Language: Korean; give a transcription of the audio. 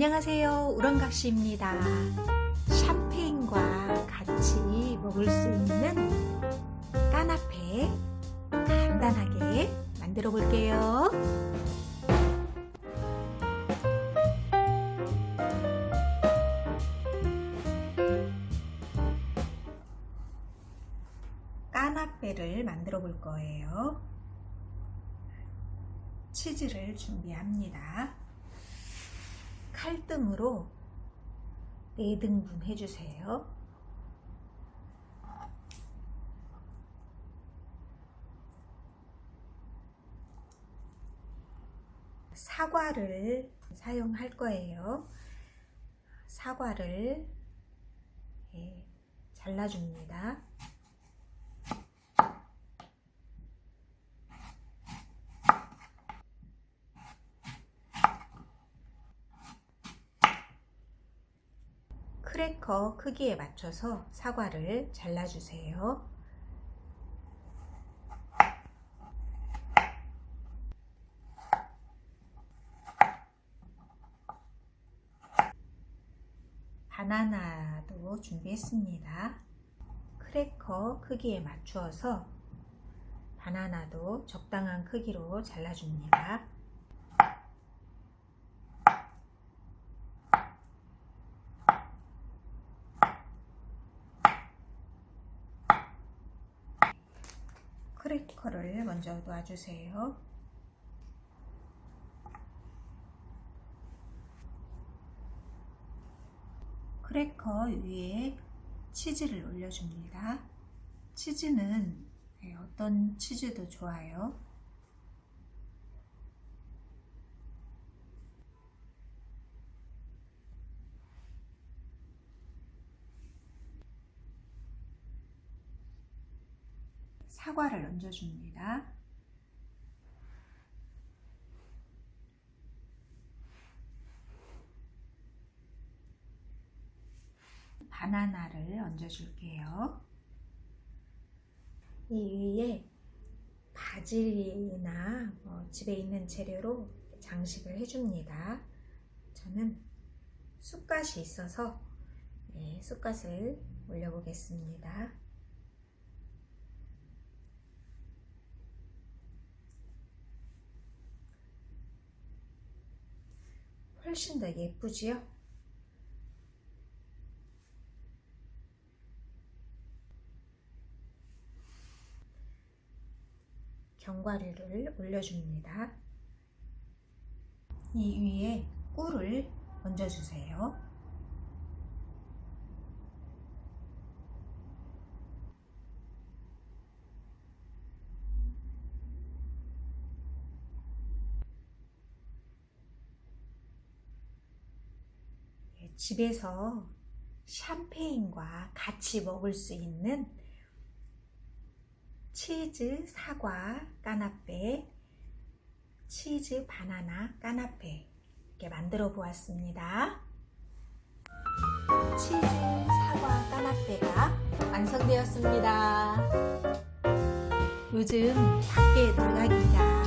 안녕하세요. 우렁각시입니다. 샴페인과 같이 먹을 수 있는 까나페 간단하게 만들어 볼게요. 까나페를 만들어 볼 거예요. 치즈를 준비합니다. 칼등으로 4등분 해주세요. 사과를 사용할 거예요. 사과를 예, 잘라줍니다. 크래커 크기에 맞춰서 사과를 잘라주세요. 바나나도 준비했습니다. 크래커 크기에 맞추어서 바나나도 적당한 크기로 잘라줍니다. 크래커를 먼저 놔주세요. 크래커 위에 치즈를 올려줍니다. 치즈는 네, 어떤 치즈도 좋아요. 사과를 얹어줍니다. 바나나를 얹어줄게요. 이 위에 바질이나 뭐 집에 있는 재료로 장식을 해줍니다. 저는 쑥갓이 있어서 네, 쑥갓을 올려보겠습니다. 훨씬 더 예쁘지요? 견과류를 올려줍니다. 이 위에 꿀을 얹어주세요. 집에서 샴페인과 같이 먹을 수 있는 치즈 사과 까나페, 치즈 바나나 까나페 이렇게 만들어 보았습니다. 치즈 사과 까나페가 완성되었습니다. 요즘 밖에 나가기가